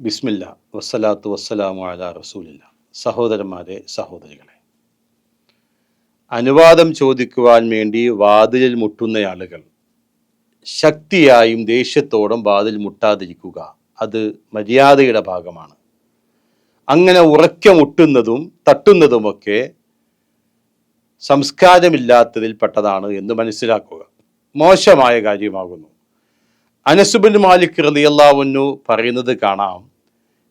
ബിസ്മില്ല വസ്സലാത്തു വസ്സലാമു അല റസൂലില്ല. സഹോദരന്മാരെ സഹോദരികളെ അനുവാദം ചോദിക്കുവാൻ വേണ്ടി വാതിലിൽ മുട്ടുന്ന ആളുകൾ ശക്തിയായും ദേഷ്യത്തോടും വാതിൽ മുട്ടാതിരിക്കുക അത് മര്യാദയുടെ ഭാഗമാണ്. അങ്ങനെ ഉറക്കെ മുട്ടുന്നതും തട്ടുന്നതുമൊക്കെ സംസ്കാരമില്ലാത്തതിൽ പെട്ടതാണ് എന്ന് മനസ്സിലാക്കുക. മോശമായ കാര്യമാകുന്നു. അനസുബിൻ മാലിക് റതിയല്ലാവുന്നു പറയുന്നത് കാണാം.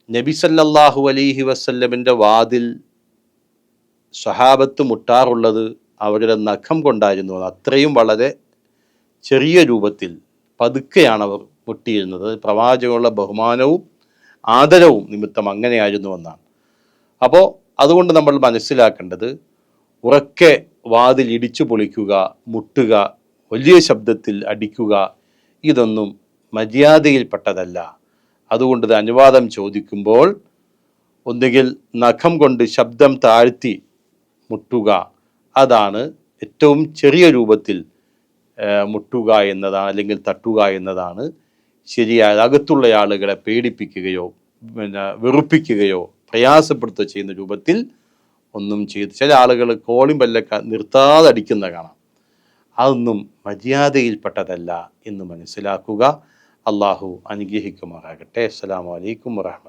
നബി സല്ലല്ലാഹു അലൈഹി വസല്ലമിന്റെ വാതിൽ സ്വഹാബത്ത് മുട്ടാറുള്ളത് അവരുടെ നഖം കൊണ്ടായിരുന്നു. അത്രയും വളരെ ചെറിയ രൂപത്തിൽ പതുക്കെയാണ് അവർ മുട്ടിയിരുന്നത്. പ്രവാചകനുള്ള ബഹുമാനവും ആദരവും നിമിത്തം അങ്ങനെയായിരുന്നു എന്നാണ്. അപ്പോൾ അതുകൊണ്ട് നമ്മൾ മനസ്സിലാക്കേണ്ടത് ഉറക്കെ വാതിൽ ഇടിച്ചു പൊളിക്കുക മുട്ടുക വലിയ ശബ്ദത്തിൽ അടിക്കുക ഇതൊന്നും മര്യാദയിൽപ്പെട്ടതല്ല. അതുകൊണ്ട് അനുവാദം ചോദിക്കുമ്പോൾ ഒന്നുകിൽ നഖം കൊണ്ട് ശബ്ദം താഴ്ത്തി മുട്ടുക അതാണ് ഏറ്റവും ചെറിയ രൂപത്തിൽ മുട്ടുക എന്നതാണ് അല്ലെങ്കിൽ തട്ടുക എന്നതാണ് ശരിയായ അകത്തുള്ള ആളുകളെ പേടിപ്പിക്കുകയോ പിന്നെ വെറുപ്പിക്കുകയോ പ്രയാസപ്പെടുത്തുക ചെയ്യുന്ന രൂപത്തിൽ ഒന്നും ചെയ്ത് ചില ആളുകൾ കോളിംഗ് ബല്ലൊക്കെ നിർത്താതെ അടിക്കുന്ന കാണാം. അതൊന്നും മര്യാദയിൽപ്പെട്ടതല്ല എന്ന് മനസ്സിലാക്കുക. അള്ളാഹു അനുഗ്രഹിക്കുമാറാകട്ടെ. അസ്സലാമു അലൈക്കും വറഹ്മത്തുള്ളാഹി